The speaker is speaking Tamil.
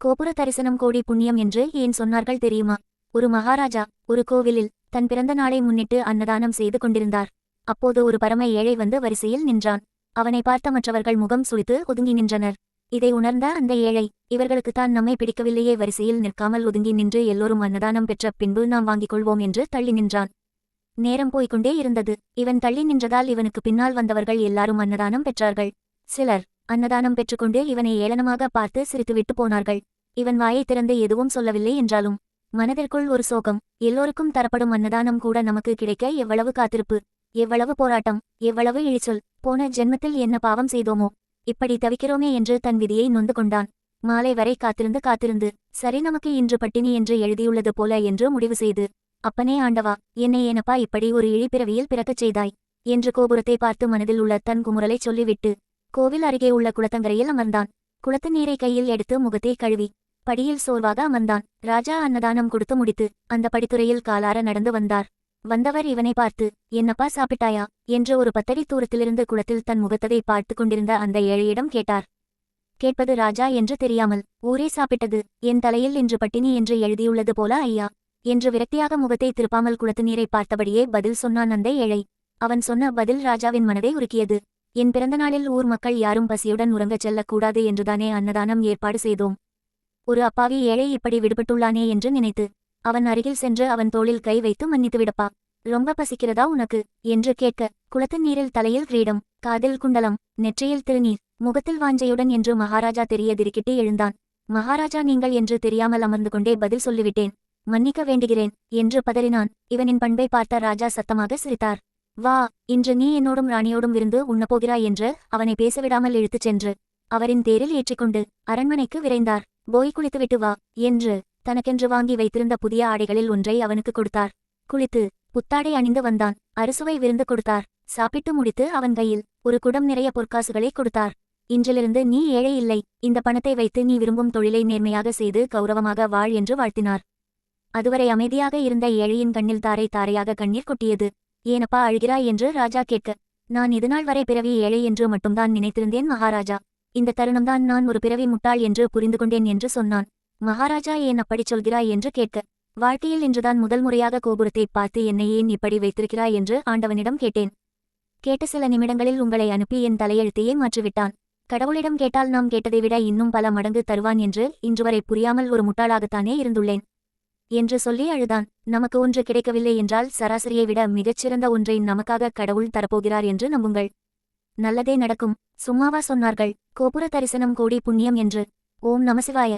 கோபுர தரிசனம் கோடி புண்ணியம் என்று ஏன் சொன்னார்கள் தெரியுமா? ஒரு மகாராஜா ஒரு கோவிலில் தன் பிறந்த நாளை முன்னிட்டு அன்னதானம் செய்து கொண்டிருந்தார். அப்போது ஒரு பரம ஏழை வந்து வரிசையில் நின்றான். அவனை பார்த்த மற்றவர்கள் முகம் சுழித்து ஒதுங்கி நின்றனர். இதை உணர்ந்த அந்த ஏழை இவர்களுக்குத்தான் நம்மை பிடிக்கவில்லையே வரிசையில் நிற்காமல் ஒதுங்கி நின்று எல்லோரும் அன்னதானம் பெற்ற பின்பு நாம் வாங்கிக் கொள்வோம் என்று தள்ளி நின்றான். நேரம் போய்க்கொண்டே இருந்தது. இவன் தள்ளி நின்றதால் இவனுக்கு பின்னால் வந்தவர்கள் எல்லாரும் அன்னதானம் பெற்றார்கள். சிலர் அன்னதானம் பெற்றுக்கொண்டு இவனை ஏளனமாக பார்த்து சிரித்துவிட்டு போனார்கள். இவன் வாயை திறந்து எதுவும் சொல்லவில்லை என்றாலும் மனதிற்குள் ஒரு சோகம். எல்லோருக்கும் தரப்படும் அன்னதானம் கூட நமக்கு கிடைக்க எவ்வளவு காத்திருப்பு எவ்வளவு போராட்டம் எவ்வளவு இழிச்சொல். போன ஜென்மத்தில் என்ன பாவம் செய்தோமோ இப்படி தவிக்கிறோமே என்று தன் விதியை நொந்து கொண்டான். மாலை வரை காத்திருந்து காத்திருந்து சரி நமக்கு இன்று பட்டினி என்று எழுதியுள்ளது போல என்று முடிவு செய்து அப்பனே ஆண்டவா என்னை ஏனப்பா இப்படி ஒரு இழிப்பிறவியில் பிறக்கச் செய்தாய் என்று கோபுரத்தை பார்த்து மனதில் உள்ள தன் குமுறலைச் சொல்லிவிட்டு கோவில் அருகே உள்ள குளத்தங்கரையில் அமர்ந்தான். குளத்து நீரை கையில் எடுத்து முகத்தை கழுவி படியில் சோர்வாக அமர்ந்தான். ராஜா அன்னதானம் கொடுத்து முடித்து அந்த படித்துறையில் காலார நடந்து வந்தார். வந்தவர் இவனை பார்த்து என்னப்பா சாப்பிட்டாயா? என்று ஒரு பத்தடி தூரத்திலிருந்து குளத்தில் தன் முகத்ததை பார்த்து கொண்டிருந்த அந்த ஏழையிடம் கேட்டார். கேட்பது ராஜா என்று தெரியாமல் ஊரே சாப்பிட்டது என் தலையில் இன்று பட்டினி என்று எழுதியுள்ளது போல ஐயா என்று விரக்தியாக முகத்தை திருப்பாமல் குளத்து நீரை பார்த்தபடியே பதில் சொன்னான் அந்த ஏழை. அவன் சொன்ன பதில் ராஜாவின் மனதை உருக்கியது. என் பிறந்தநாளில் ஊர் மக்கள் யாரும் பசியுடன் உறங்கச் செல்லக்கூடாது என்றுதானே அன்னதானம் ஏற்பாடு செய்தோம். ஒரு அப்பாவி ஏழை இப்படி விடுபட்டுள்ளானே என்று நினைத்து அவன் அருகில் சென்று அவன் தோளில் கை வைத்து மன்னித்து விடப்பா ரொம்ப பசிக்கிறதா உனக்கு? என்று கேட்க குளத்து நீரில் தலையில் கிரீடம் காதில் குண்டலம் நெற்றியில் திருநீர் முகத்தில் வாஞ்சையுடன் என்று மகாராஜா தெரிய திடுக்கிட்டு எழுந்தான். மகாராஜா நீங்கள் என்று தெரியாமல் அமர்ந்து கொண்டே பதில் சொல்லிவிட்டேன். மன்னிக்க வேண்டுகிறேன் என்று பதறினான். இவனின் பண்பை பார்த்த ராஜா சத்தமாக சிரித்தார். வா இன்று நீ என்னோடும் ராணியோடும் விருந்து உண்ணப்போகிறாய் என்று அவனை பேசவிடாமல் இழுத்துச் சென்று அவரின் தேரில் ஏற்றிக்கொண்டு அரண்மனைக்கு விரைந்தார். போய் குளித்துவிட்டு வா என்று தனக்கென்று வாங்கி வைத்திருந்த புதிய ஆடைகளில் ஒன்றை அவனுக்கு கொடுத்தார். குளித்து புத்தாடை அணிந்து வந்தான். அறுசுவை விருந்து கொடுத்தார். சாப்பிட்டு முடித்து அவன் கையில் ஒரு குடம் நிறைய பொற்காசுகளை கொடுத்தார். இன்றிலிருந்து நீ ஏழை இல்லை. இந்த பணத்தை வைத்து நீ விரும்பும் தொழிலை நேர்மையாக செய்து கௌரவமாக வாழ் என்று வாழ்த்தினார். அதுவரை அமைதியாக இருந்த ஏழையின் கண்ணில் தாரை தாரையாக கண்ணீர் கொட்டியது. ஏனப்பா அழுகிறாய் என்று ராஜா கேட்க நான் இதுநாள் வரை பிறவி ஏழை என்று மட்டும்தான் நினைத்திருந்தேன் மகாராஜா. இந்த தருணம்தான் நான் ஒரு பிறவி முட்டாள் என்று புரிந்து கொண்டேன் என்று சொன்னான். மகாராஜா ஏன் அப்படிச் சொல்கிறாய்? என்று கேட்க வாழ்க்கையில் இன்றுதான் முதல் முறையாக கோபுரத்தை பார்த்து என்னை ஏன் இப்படி வைத்திருக்கிறாய்? என்று ஆண்டவனிடம் கேட்டேன். கேட்ட சில நிமிடங்களில் உங்களை அனுப்பி என் தலையெழுத்தையே மாற்றிவிட்டான். கடவுளிடம் கேட்டால் நாம் கேட்டதை விட இன்னும் பல மடங்கு தருவான் என்று இன்றுவரை புரியாமல் ஒரு முட்டாளாகத்தானே இருந்துள்ளேன். என்று சொல்லி அழுதான். நமக்கு ஒன்று கிடைக்கவில்லை என்றால் சராசரியை விட மிகச்சிறந்த ஒன்றை நமக்காக கடவுள் தரப்போகிறார் என்று நம்புங்கள். நல்லதே நடக்கும். சும்மாவா சொன்னார்கள். கோபுர தரிசனம் கோடி புண்ணியம் என்று. ஓம் நமசிவாய